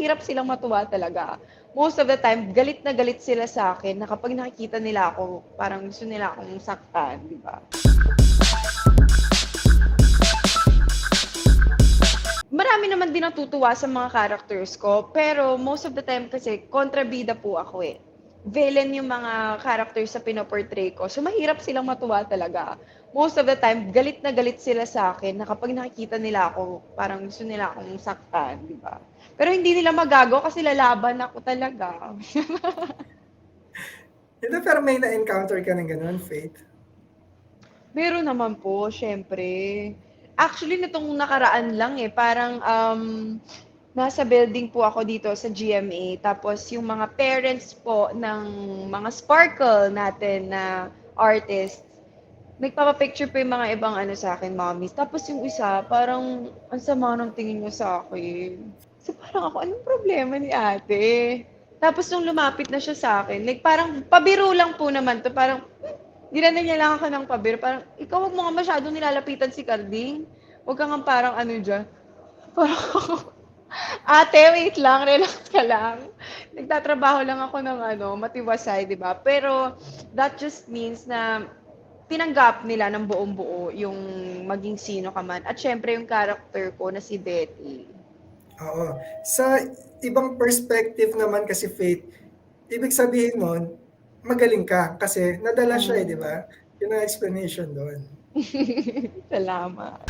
mahirap silang matuwa talaga. Most of the time, galit na galit sila sa akin na kapag nakikita nila ako, parang gusto nila akong saktan, di ba? Marami naman din natutuwa sa mga characters ko, pero most of the time kasi kontrabida po ako eh. Villain yung mga characters sa pinoportray ko. So mahirap silang matuwa talaga. Most of the time, galit na galit sila sa akin na kapag nakikita nila ako, parang gusto nila akong saktan, di ba? Pero hindi nila magago kasi lalaban ako talaga. Hindi, pero may na-encounter ka ng ganun, Faith? Meron naman po, syempre. Actually, nitong nakaraan lang eh, parang um, nasa building po ako dito sa GMA. Tapos yung mga parents po ng mga sparkle natin na artists, nagpapapicture po yung mga ibang ano sa akin, mommies. Tapos yung isa, parang ang sama ng tingin niya sa akin. So parang ako, anong problema ni ate? Tapos nung lumapit na siya sa akin, like parang pabiro lang po naman to. Parang, Ginano niya lang ako ng pabiro. Parang, ikaw wag mo nga masyadong nilalapitan si Carding. Huwag ka nga parang ano dyan. Parang, ate, wait lang, relax ka lang. Nagtatrabaho lang ako ng ano, matiwasay, di ba? Pero, that just means na tinanggap nila ng buong buo yung maging sino ka man. At syempre, yung character ko na si Betty. Oo. Sa ibang perspective naman kasi, Faith, ibig sabihin nun, magaling ka kasi nadala siya eh, di ba? Yun ang explanation doon. Salamat.